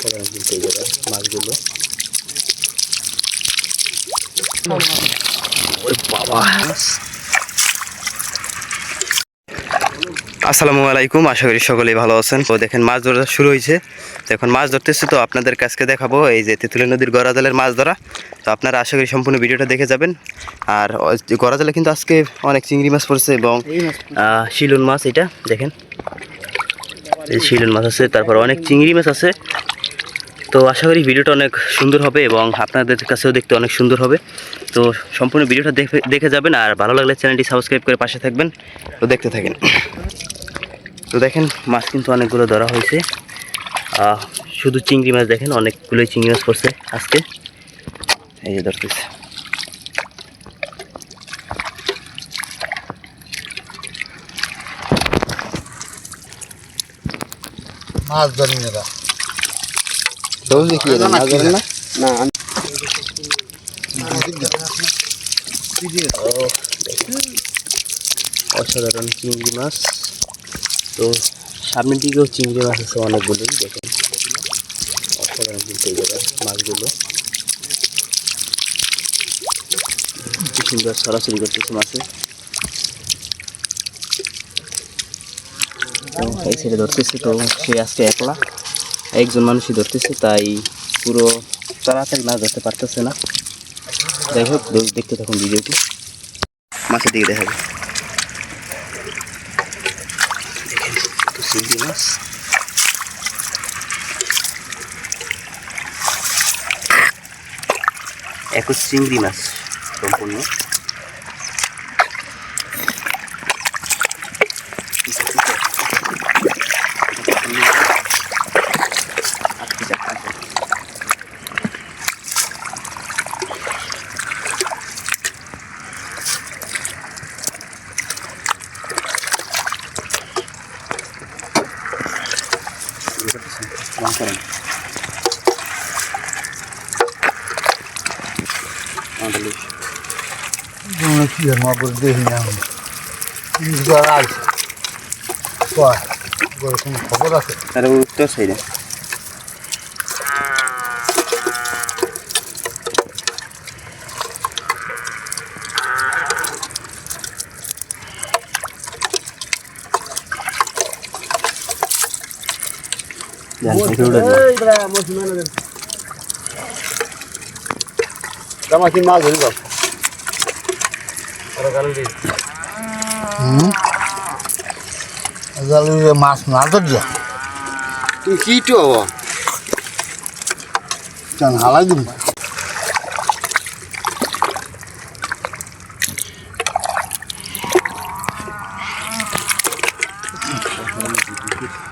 কিন্তু মাছগুলো বাবা আসসালামু আলাইকুম আশা করি সকলেই ভালো আছেন। তো দেখেন মাছ ধরা শুরু হয়েছে। তো এখন মাছ ধরতেছি তো আপনাদের কাছকে দেখাবো এই যে তেঁতুলি নদীর গড়াজালের মাছ ধরা। তো আপনারা আশা করি সম্পূর্ণ ভিডিওটা দেখে যাবেন। আর গড়াজালে কিন্তু আজকে অনেক চিংড়ি মাছ পড়ছে এবং আহ, শিলুন মাছ এটা দেখেন। এই শিলুন মাছ আছে তারপর অনেক চিংড়ি মাছ আছে। তো আশা করি ভিডিওটা অনেক সুন্দর হবে এবং আপনাদের কাছেও দেখতে অনেক সুন্দর হবে। তো সম্পূর্ণ ভিডিওটা দেখে দেখে যাবেন আর ভালো লাগলে চ্যানেলটি সাবস্ক্রাইব করে পাশে থাকবেন তো দেখতে থাকেন। তো দেখেন, মাছ কিন্তু অনেকগুলো ধরা হয়েছে। শুধু চিংড়ি মাছ দেখেন, অনেকগুলোই চিংড়ি মাছ পড়ছে আজকে। এই যে ধরতেছে। মাছ ধরি না সবজি কি এরা মাছ ধরেন না? না অসাধারণ চিংড়ি মাছ তো সামনের দিকেও চিংড়ি মাছ আছে অনেকগুলোই দেখেন অসাধারণ কিন্তু মাছগুলো কি সুন্দর সরাসরি করতেছে মাছে তো এই ছেড়ে ধরতেছে তো সে আজকে একলা একজন মানুষই ধরতেছে, তাই পুরো তাড়াতাড়ি মাছ ধরতে পারতেছে না। যাই হোক দেখতে থাকুন ভিডিওটি। মাছের দিকে দেখা চিংড়ি মাছ। একুশ চিংড়ি মাছ সম্পূর্ণ। কি আর মা দেখি না? খবর আছে? তার উত্তর সাইডে। মাছ ধরি বাপ হুম জালি মাছ না ধরিয়া তুই কি তো চান হালাই দিন খালি নিয়ে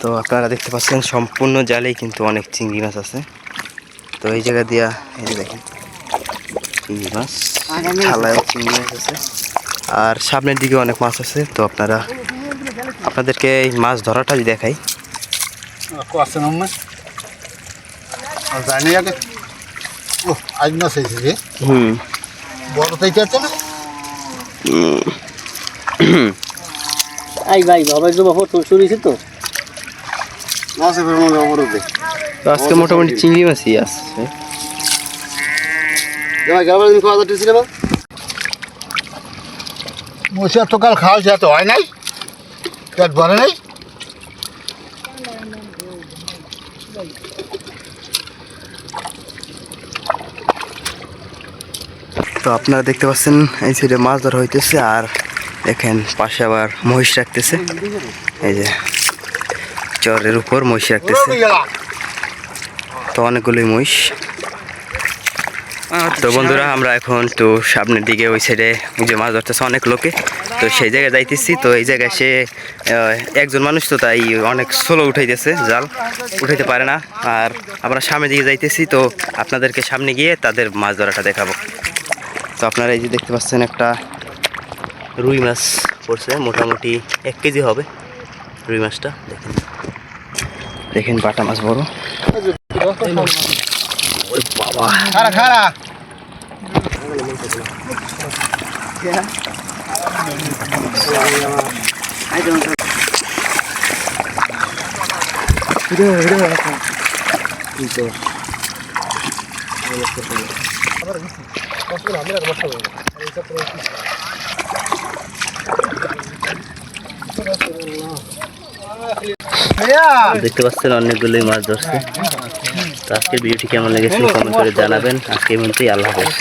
তো আপনারা দেখতে পাচ্ছেন সম্পূর্ণ জালেই কিন্তু অনেক চিংড়ি মাছ আছে। তো এই জায়গা দিয়া এই যে দেখেন চিংড়ি মাছ থালায় চিংড়ি মাছ আছে। আর সামনের দিকে অনেক মাছ আছে তো আপনারা আপনাদেরকে এই মাছ ধরাটাই দেখাই। জানি আগে। ও আজ যে। হুম। বড় থেকে আছে না? আই ভাই বাবা জমা ফটো শুনেছি তো? মাছের মধ্যে অবরোধে। তো আজকে মোটামুটি চিংড়ি মাছই আসছে মশা তো কাল খাওয়া তো হয় নাই? পেট ভরে নাই? তো আপনারা দেখতে পাচ্ছেন এই সাইডে মাছ ধরা হইতেছে আর দেখেন পাশে আবার মহিষ রাখতেছে। এই যে চরের উপর মহিষ রাখতেছে। তো অনেকগুলোই মহিষ। তো বন্ধুরা আমরা এখন তো সামনের দিকে ওই সাইডে যে মাছ ধরতেছে অনেক লোকে। তো সেই জায়গায় যাইতেছি। তো এই জায়গায় সে একজন মানুষ তো তাই অনেক স্লো উঠাইতেছে জাল উঠাইতে পারে না। আর আমরা সামনের দিকে যাইতেছি। তো আপনাদেরকে সামনে গিয়ে তাদের মাছ ধরাটা দেখাবো। তো আপনারা এই যে দেখতে পাচ্ছেন একটা রুই মাছ পড়ছে, মোটামুটি এক কেজি হবে রুই মাছটা, দেখেন। দেখেন বাটা মাছ বড়। বাবা। খারা খারা দেখতে পাচ্ছেন অনেকগুলোই মাছ ধরছে। তো আজকের ভিডিওটি কেমন লেগেছে কমেন্ট করে জানাবেন। আজকে এই আল্লাহ হাফেজ।